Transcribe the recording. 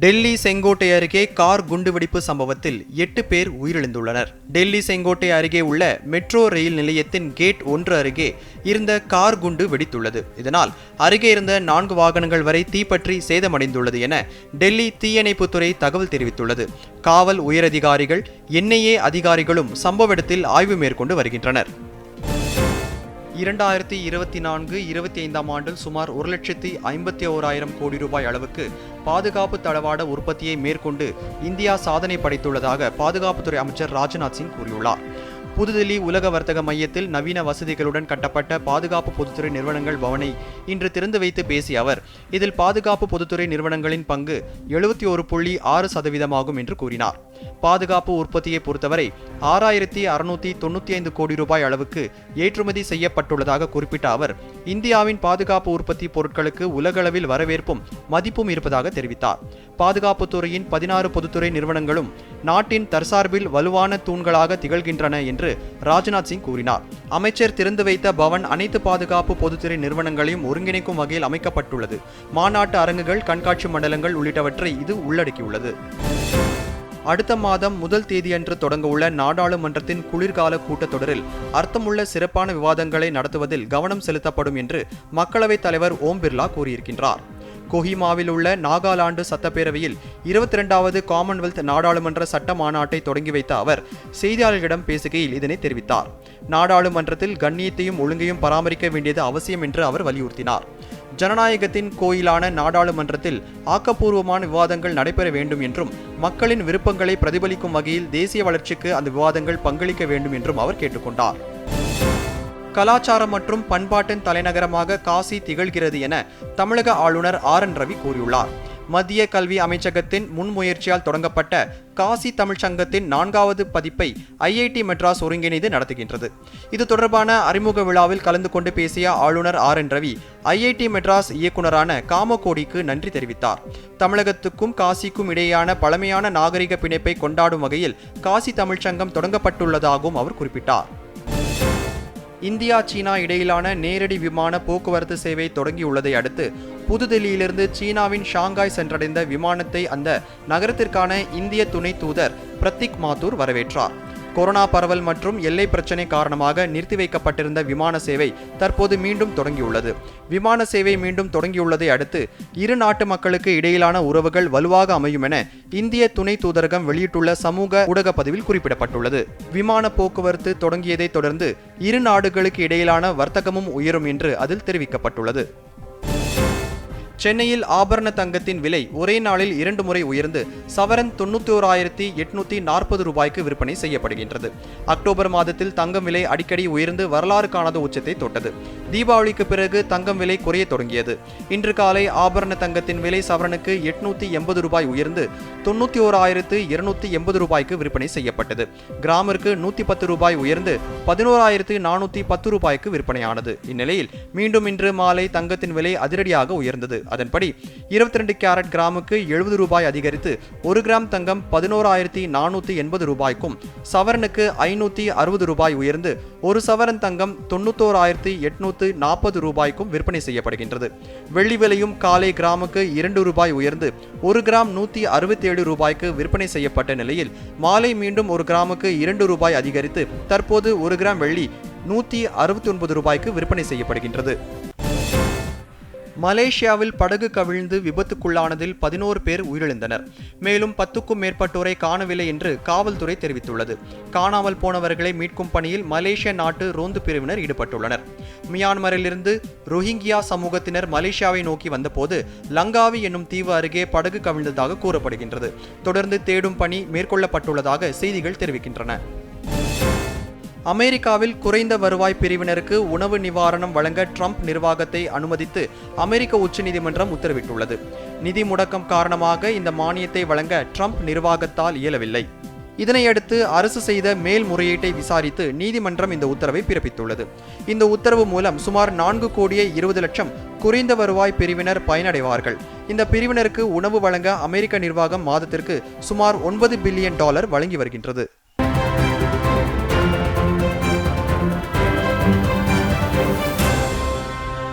டெல்லி செங்கோட்டை அருகே கார் குண்டுவெடிப்பு சம்பவத்தில் எட்டு பேர் உயிரிழந்துள்ளனர். டெல்லி செங்கோட்டை அருகே உள்ள மெட்ரோ ரயில் நிலையத்தின் கேட் ஒன்று அருகே இருந்த கார் குண்டு வெடித்துள்ளது. இதனால் அருகே இருந்த நான்கு வாகனங்கள் வரை தீப்பற்றி சேதமடைந்துள்ளது என டெல்லி தீயணைப்புத்துறை தகவல் தெரிவித்துள்ளது. காவல் உயரதிகாரிகள் என்ஐஏ அதிகாரிகளும் சம்பவ இடத்தில் ஆய்வு மேற்கொண்டு வருகின்றனர். இரண்டாயிரத்தி இருபத்தி நான்கு இருபத்தி ஐந்தாம் ஆண்டில் சுமார் ஒரு லட்சத்தி ஐம்பத்தி ஓராயிரம் கோடி ரூபாய் அளவுக்கு பாதுகாப்பு தளவாட உற்பத்தியை மேற்கொண்டு இந்தியா சாதனை படைத்துள்ளதாக பாதுகாப்புத்துறை அமைச்சர் ராஜ்நாத் சிங் கூறியுள்ளார். புதுதில்லி உலக வர்த்தக மையத்தில் நவீன வசதிகளுடன் கட்டப்பட்ட பாதுகாப்பு பொதுத்துறை நிறுவனங்கள் பவனை இன்று திறந்து வைத்து பேசிய அவர் இதில் பாதுகாப்பு பொதுத்துறை நிறுவனங்களின் பங்கு எழுபத்தி ஒரு புள்ளி ஆறு சதவீதமாகும் என்று கூறினார். பாதுகாப்பு உற்பத்தியை பொறுத்தவரை ஆறாயிரத்தி அறுநூத்தி தொண்ணூத்தி ஐந்து கோடி ரூபாய் அளவுக்கு ஏற்றுமதி செய்யப்பட்டுள்ளதாக குறிப்பிட்ட அவர் இந்தியாவின் பாதுகாப்பு உற்பத்தி பொருட்களுக்கு உலகளவில் வரவேற்பும் மதிப்பும் இருப்பதாக தெரிவித்தார். பாதுகாப்பு துறையின் பதினாறு பொதுத்துறை நிறுவனங்களும் நாட்டின் தற்சார்பில் வலுவான தூண்களாக திகழ்கின்றன என்று ராஜ்நாத் சிங் கூறினார். அமைச்சர் திறந்து வைத்த பவன் அனைத்து பாதுகாப்பு பொதுத்துறை நிறுவனங்களையும் ஒருங்கிணைக்கும் வகையில் அமைக்கப்பட்டுள்ளது. மாநாட்டு அரங்குகள் கண்காட்சி மண்டலங்கள் உள்ளிட்டவற்றை இது உள்ளடக்கியுள்ளது. அடுத்த மாதம் முதல் தேதியன்று தொடங்கவுள்ள நாடாளுமன்றத்தின் குளிர்கால கூட்டத்தொடரில் அர்த்தமுள்ள சிறப்பான விவாதங்களை நடத்துவதில் கவனம் செலுத்தப்படும் என்று மக்களவைத் தலைவர் ஓம் பிர்லா கூறியிருக்கின்றார். கொஹிமாவில் உள்ள நாகாலாந்து சட்டப்பேரவையில் இருபத்தி இரண்டாவது காமன்வெல்த் நாடாளுமன்ற சட்ட மாநாட்டை தொடங்கி வைத்த அவர் செய்தியாளர்களிடம் பேசுகையில் இதனை தெரிவித்தார். நாடாளுமன்றத்தில் கண்ணியத்தையும் ஒழுங்கையும் பராமரிக்க வேண்டியது அவசியம் என்று அவர் வலியுறுத்தினார். ஜனநாயகத்தின் கோயிலான நாடாளுமன்றத்தில் ஆக்கப்பூர்வமான விவாதங்கள் நடைபெற வேண்டும் என்றும் மக்களின் விருப்பங்களை பிரதிபலிக்கும் வகையில் தேசிய வளர்ச்சிக்கு அந்த விவாதங்கள் பங்களிக்க வேண்டும் என்றும் அவர் கேட்டுக்கொண்டார். கலாச்சாரம் மற்றும் பண்பாட்டின் தலைநகரமாக காசி திகழ்கிறது என தமிழக ஆளுநர் ஆர் என் ரவி கூறியுள்ளார். மத்திய கல்வி அமைச்சகத்தின் முன்முயற்சியால் தொடங்கப்பட்ட காசி தமிழ்ச்சங்கத்தின் நான்காவது பதிப்பை ஐஐடி மெட்ராஸ் ஒருங்கிணைந்து நடத்துகின்றது. இது தொடர்பான அறிமுக விழாவில் கலந்து கொண்டு பேசிய ஆளுநர் R N Ravi IIT Madras இயக்குனரான காமகோடிக்கு நன்றி தெரிவித்தார். தமிழகத்துக்கும் காசிக்கும் இடையேயான பழமையான நாகரிக பிணைப்பை கொண்டாடும் வகையில் காசி தமிழ்ச்சங்கம் தொடங்கப்பட்டுள்ளதாகவும் அவர் குறிப்பிட்டார். இந்தியா சீனா இடையிலான நேரடி விமான போக்குவரத்து சேவை தொடங்கியுள்ளதை அடுத்து புதுதில்லியிலிருந்து சீனாவின் ஷாங்காய் சென்றடைந்த விமானத்தை அந்த நகரத்திற்கான இந்திய துணை தூதர் பிரத்திக் மாத்தூர் வரவேற்றார். கொரோனா பரவல் மற்றும் எல்லை பிரச்சினை காரணமாக நிறுத்தி வைக்கப்பட்டிருந்த விமான சேவை தற்போது மீண்டும் தொடங்கியுள்ளது. விமான சேவை மீண்டும் தொடங்கியுள்ளதை அடுத்து இரு நாட்டு மக்களுக்கு இடையிலான உறவுகள் வலுவாக அமையும் என இந்திய துணை தூதரகம் வெளியிட்டுள்ள சமூக ஊடக பதிவில் குறிப்பிடப்பட்டுள்ளது. விமான போக்குவரத்து தொடங்கியதை தொடர்ந்து இரு நாடுகளுக்கு இடையிலான வர்த்தகமும் உயரும் என்று அதில் தெரிவிக்கப்பட்டுள்ளது. சென்னையில் ஆபரண தங்கத்தின் விலை ஒரே நாளில் இரண்டு முறை உயர்ந்து சவரன் தொண்ணூத்தி ஓராயிரத்தி எட்நூத்தி நாற்பது ரூபாய்க்கு விற்பனை செய்யப்படுகின்றது. அக்டோபர் மாதத்தில் தங்கம் விலை அடிக்கடி உயர்ந்து வரலாறு காணாத உச்சத்தை தொட்டது. தீபாவளிக்கு பிறகு தங்கம் விலை குறைய தொடங்கியது. இன்று காலை ஆபரண தங்கத்தின் விலை சவரனுக்கு எட்நூத்தி எண்பது ரூபாய் உயர்ந்து தொண்ணூத்தி ஓராயிரத்து இருநூத்தி எண்பது ரூபாய்க்கு விற்பனை செய்யப்பட்டது. கிராமிற்கு நூத்தி பத்து ரூபாய் உயர்ந்து பதினோராயிரத்து நானூத்தி பத்து ரூபாய்க்கு விற்பனையானது. இந்நிலையில் மீண்டும் இன்று மாலை தங்கத்தின் விலை அதிரடியாக உயர்ந்தது. அதன்படி இருபத்தி ரெண்டு கேரட் கிராமுக்கு எழுபது ரூபாய் அதிகரித்து ஒரு கிராம் தங்கம் பதினோராயிரத்தி நானூற்றி எண்பது ரூபாய்க்கும் சவரனுக்கு ஐநூத்தி அறுபது ரூபாய் உயர்ந்து ஒரு சவரன் தங்கம் தொண்ணூத்தோராயிரத்தி எட்நூற்று நாற்பது ரூபாய்க்கும் விற்பனை செய்யப்படுகின்றது. வெள்ளி விலையும் காலை கிராமுக்கு இரண்டு ரூபாய் உயர்ந்து ஒரு கிராம் நூத்தி அறுபத்தி ஏழு ரூபாய்க்கு விற்பனை செய்யப்பட்ட நிலையில் மாலை மீண்டும் ஒரு கிராமுக்கு இரண்டு ரூபாய் அதிகரித்து தற்போது ஒரு கிராம் வெள்ளி நூத்தி அறுபத்தி ஒன்பது ரூபாய்க்கு விற்பனை செய்யப்படுகின்றது. மலேசியாவில் படகு கவிழ்ந்து விபத்துக்குள்ளானதில் பதினோரு பேர் உயிரிழந்தனர். மேலும் பத்துக்கும் மேற்பட்டோரை காணவில்லை என்று காவல்துறை தெரிவித்துள்ளது. காணாமல் போனவர்களை மீட்கும் பணியில் மலேசிய நாட்டு ரோந்து பிரிவினர் ஈடுபட்டுள்ளனர். மியான்மரிலிருந்து ரோஹிங்கியா சமூகத்தினர் மலேசியாவை நோக்கி வந்தபோது லங்காவி என்னும் தீவு அருகே படகு கவிழ்ந்ததாக கூறப்படுகின்றது. தொடர்ந்து தேடும் பணி மேற்கொள்ளப்பட்டுள்ளதாக செய்திகள் தெரிவிக்கின்றன. அமெரிக்காவில் குறைந்த வருவாய் பிரிவினருக்கு உணவு நிவாரணம் வழங்க ட்ரம்ப் நிர்வாகத்தை அனுமதித்து அமெரிக்க உச்சநீதிமன்றம் உத்தரவிட்டுள்ளது. நிதி முடக்கம் காரணமாக இந்த மானியத்தை வழங்க ட்ரம்ப் நிர்வாகத்தால் இயலவில்லை. இதனையடுத்து அரசு செய்த மேல்முறையீட்டை விசாரித்து நீதிமன்றம் இந்த உத்தரவை பிறப்பித்துள்ளது. இந்த உத்தரவு மூலம் சுமார் நான்கு கோடியே இருபது லட்சம் குறைந்த வருவாய் பிரிவினர் பயனடைவார்கள். இந்த பிரிவினருக்கு உணவு வழங்க அமெரிக்க நிர்வாகம் மாதத்திற்கு சுமார் ஒன்பது பில்லியன் டாலர் வழங்கி வருகின்றது.